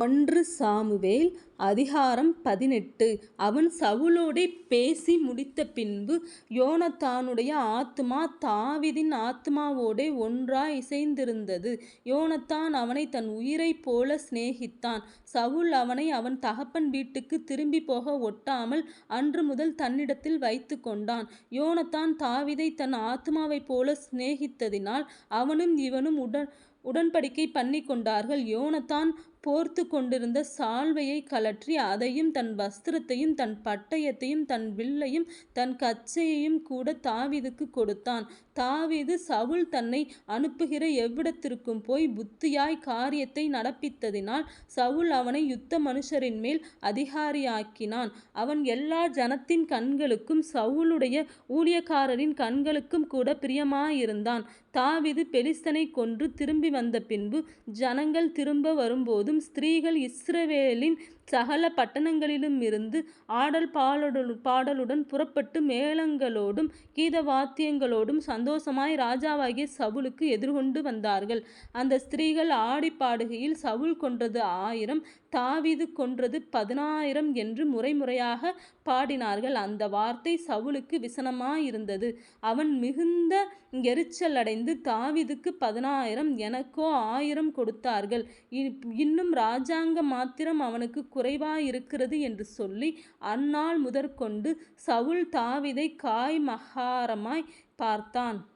ஒன்று சாமுவேல் அதிகாரம் பதினெட்டு. அவன் சவுலோடே பேசி முடித்த பின்பு யோனத்தானுடைய ஆத்மா தாவிதின் ஆத்மாவோடே ஒன்றாய் இசைந்திருந்தது. யோனத்தான் அவனை தன் உயிரைப் போல சிநேகித்தான். சவுல் அவனை அவன் தகப்பன் வீட்டுக்கு திரும்பி போக ஒட்டாமல் அன்று முதல் தன்னிடத்தில் வைத்து கொண்டான். யோனத்தான் தாவிதை தன் ஆத்மாவைப் போல சிநேகித்ததினால் அவனும் இவனும் உடன் உடன்படிக்கை பண்ணி கொண்டார்கள். யோனத்தான் போர்த்து கொண்டிருந்த சால்வையை கழற்றி அதையும் தன் வஸ்திரத்தையும் தன் பட்டயத்தையும் தன் வில்லையும் தன் கச்சையையும் கூட தாவிதுக்கு கொடுத்தான். தாவிது சவுல் தன்னை அனுப்புகிற எவ்விடத்திற்கும் போய் புத்தியாய் காரியத்தை நடப்பித்ததினால் சவுல் அவனை யுத்த மனுஷரின் மேல் அதிகாரியாக்கினான். அவன் எல்லா ஜனத்தின் கண்களுக்கும் சவுளுடைய ஊழியக்காரரின் கண்களுக்கும் கூட பிரியமாயிருந்தான். தாவீது பெலிஸ்தனை கொன்று திரும்பி வந்த பின்பு ஜனங்கள் திரும்ப வரும்போது வரும்போதும் ஸ்திரீகள் இஸ்ரவேலின் சகல பட்டணங்களிலுமிருந்து ஆடல் பாடலு பாடலுடன் புறப்பட்டு மேளங்களோடும் கீத வாத்தியங்களோடும் சந்தோஷமாய் ராஜாவாகிய சவுலுக்கு எதிர்கொண்டு வந்தார்கள். அந்த ஸ்திரீகள் ஆடி பாடுகையில் சவுல் கொன்றது ஆயிரம் தாவிது கொன்றது பதினாயிரம் என்று முறைமுறையாக பாடினார்கள். அந்த வார்த்தை சவுலுக்கு விசனமாயிருந்தது. அவன் மிகுந்த எரிச்சல் அடைந்து தாவிதுக்கு பதினாயிரம் எனக்கோ ஆயிரம் கொடுத்தார்கள். இன்னும் ராஜாங்க மாத்திரம் அவனுக்கு குறைவாயிருக்கிறது என்று சொல்லி அந்நாள் முதற்கொண்டு சவுல் காய் மகாரமாய்ப் பார்த்தான்.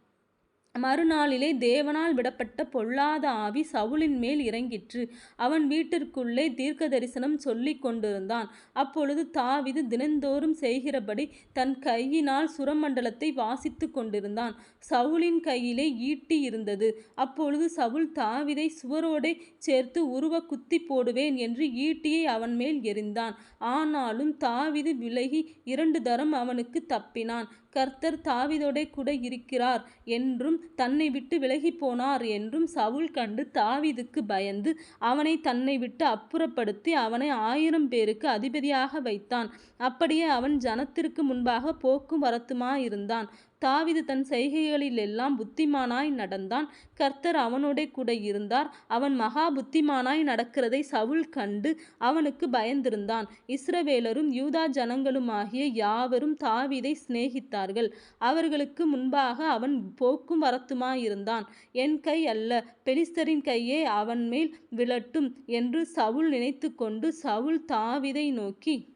மறுநாளிலே தேவனால் விடப்பட்ட பொல்லாத ஆவி சவுலின் மேல் இறங்கிற்று. அவன் வீட்டிற்குள்ளே தீர்க்க தரிசனம் சொல்லி கொண்டிருந்தான். அப்பொழுது தாவிது தினந்தோறும் செய்கிறபடி தன் கையினால் சுரமண்டலத்தை வாசித்து கொண்டிருந்தான். சவுலின் கையிலே ஈட்டி இருந்தது. அப்பொழுது சவுல் தாவிதை சுவரோடே சேர்த்து உருவ குத்தி போடுவேன் என்று ஈட்டியை அவன் மேல் எறிந்தான். ஆனாலும் தாவிது விலகி இரண்டு தரம் அவனுக்கு தப்பினான். கர்த்தர் தாவிதோடே கூட இருக்கிறார் என்றும் தன்னை விட்டு விலகிப் போனார் என்றும் சவுல் கண்டு தாவிதுக்கு பயந்து அவனை தன்னை விட்டு அப்புறப்படுத்தி அவனை ஆயிரம் பேருக்கு அதிபதியாக வைத்தான். அப்படியே அவன் ஜனத்திற்கு முன்பாக போக்கும் வரத்துமாயிருந்தான். தாவிது தன் செய்கைகளிலெல்லாம் புத்திமானாய் நடந்தான். கர்த்தர் அவனோடே கூட இருந்தார். அவன் மகா புத்திமானாய் நடக்கிறதை சவுல் கண்டு அவனுக்கு பயந்திருந்தான். இஸ்ரவேலரும் யூதா ஜனங்களுமாகிய யாவரும் தாவிதை சிநேகித்தார்கள். அவர்களுக்கு முன்பாக அவன் போக்கும் வரத்துமாயிருந்தான். என் கை அல்ல பெலிஸ்தரின் கையே அவன் மேல் விழட்டும் என்று சவுல் நினைத்து கொண்டு சவுல் தாவீதை நோக்கி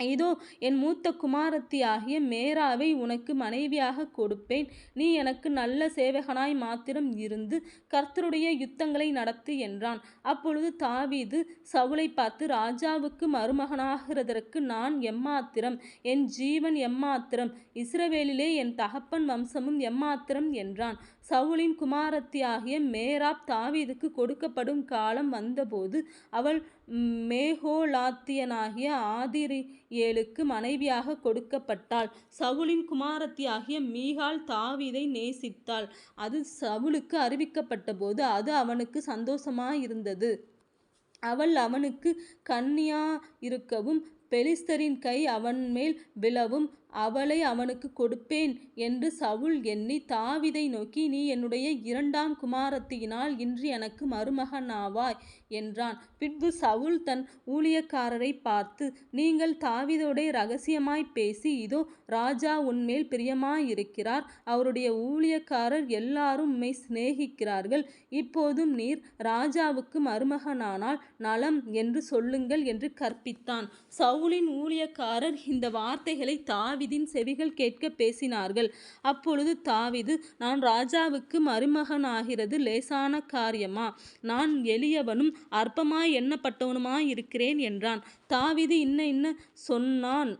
இதோ என் மூத்த குமாரத்தியாகிய மேராவை உனக்கு மனைவியாக கொடுப்பேன். நீ எனக்கு நல்ல சேவகனாய் மாத்திரம் இருந்து கர்த்தருடைய யுத்தங்களை நடத்து என்றான். அப்பொழுது தாவீது சவுளை பார்த்து ராஜாவுக்கு மருமகனாகிறதற்கு நான் எம்மாத்திரம்? என் ஜீவன் எம்மாத்திரம்? இஸ்ரவேலிலே என் தகப்பன் வம்சமும் எம்மாத்திரம்? என்றான். சவுலின் குமாரத்தியாகிய மேராப் தாவீதுக்கு கொடுக்கப்படும் காலம் வந்தபோது அவள் மேகோலாத்தியனாகிய ஆதிரியேலுக்கு மனைவியாக கொடுக்கப்பட்டாள். சவுலின் குமாரத்தியாகிய மீகால் தாவீதை நேசித்தாள். அது சவுலுக்கு அறிவிக்கப்பட்டபோது அது அவனுக்கு சந்தோஷமாயிருந்தது. அவள் அவனுக்கு கன்னியாயிருக்கவும் பெலிஸ்தரின் கை அவன் மேல் விழவும் அவளை அவனுக்கு கொடுப்பேன் என்று சவுல் எண்ணி தாவிதை நோக்கி நீ என்னுடைய இரண்டாம் குமாரத்தியினால் இன்று எனக்கு மருமகனாவாய் என்றான். பின்பு சவுல் தன் ஊழியக்காரரை பார்த்து நீங்கள் தாவிதோடே ரகசியமாய் பேசி இதோ ராஜா உன்மேல் பிரியமாயிருக்கிறார். அவருடைய ஊழியக்காரர் எல்லாரும் உம்மை சிநேகிக்கிறார்கள். இப்போதும் நீர் ராஜாவுக்கு மருமகனானால் நலம் என்று சொல்லுங்கள் என்று கற்பித்தான். சவுலின் ஊழியக்காரர் இந்த வார்த்தைகளை தாவி தாவிதின் செவிகள் கேட்க பேசினார்கள். அப்பொழுது தாவிது நான் ராஜாவுக்கு மருமகனாகிறது லேசான காரியமா? நான் எளியவனும் அற்பமாய் எண்ணப்பட்டவனுமாயிருக்கிறேன் என்றான். தாவிது இன்ன இன்ன சொன்னான்.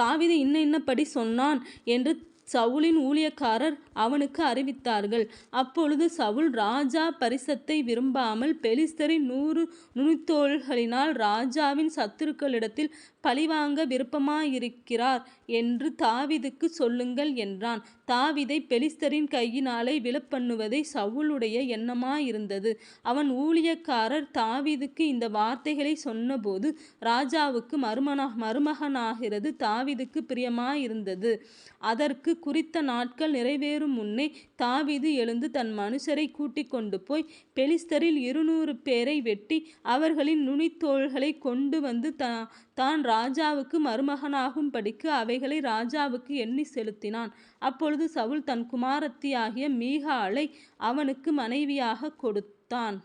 தாவிது இன்ன இன்னபடி சொன்னான் என்று சவுலின் ஊழியக்காரர் அவனுக்கு அறிவித்தார்கள். அப்பொழுது சவுல் ராஜா பரிசத்தை விரும்பாமல் பெலிஸ்தரின் நூறு நுனித்தோள்களினால் ராஜாவின் சத்துருக்களிடத்தில் பழிவாங்க விருப்பமாயிருக்கிறார் என்று தாவிதுக்கு சொல்லுங்கள் என்றான். தாவிதை பெலிஸ்தரின் கையினாலே விழப்பண்ணுவதே சவுளுடைய எண்ணமாயிருந்தது. அவன் ஊழியக்காரர் தாவீதுக்கு இந்த வார்த்தைகளை சொன்னபோது ராஜாவுக்கு மருமனா மருமகனாகிறது தாவிதுக்கு பிரியமாயிருந்தது. அதற்கு குறித்த நாட்கள் நிறைவேறும் முன்னே தாவீது எழுந்து தன் மனுஷரை கூட்டிக் கொண்டு போய் பெலிஸ்தரில் இருநூறு பேரை வெட்டி அவர்களின் நுனித்தோள்களை கொண்டு வந்து தா தான் ராஜாவுக்கு மருமகனாகும்படிக்கு அவைகளை ராஜாவுக்கு எண்ணி செலுத்தினான். அப்பொழுது சவுல் தன் குமாரத்தியாகிய மீகாளை அவனுக்கு மனைவியாக கொடுத்தான்.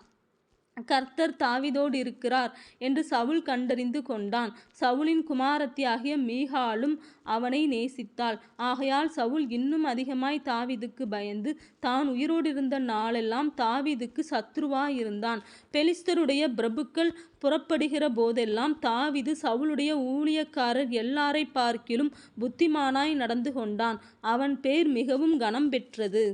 கர்த்தர் தாவிதோடு இருக்கிறார் என்று சவுல் கண்டறிந்து கொண்டான். சவுலின் குமாரத்தியாகிய மீகாலும் அவனை நேசித்தாள். ஆகையால் சவுல் இன்னும் அதிகமாய் தாவிதுக்கு பயந்து தான் உயிரோடிருந்த நாளெல்லாம் தாவிதுக்கு சத்ருவாயிருந்தான். பெலிஸ்தருடைய பிரபுக்கள் புறப்படுகிற போதெல்லாம் தாவிது சவுளுடைய ஊழியக்காரர் எல்லாரை பார்க்கிலும் புத்திமானாய் நடந்து கொண்டான். அவன் பேர் மிகவும் கனம் பெற்றது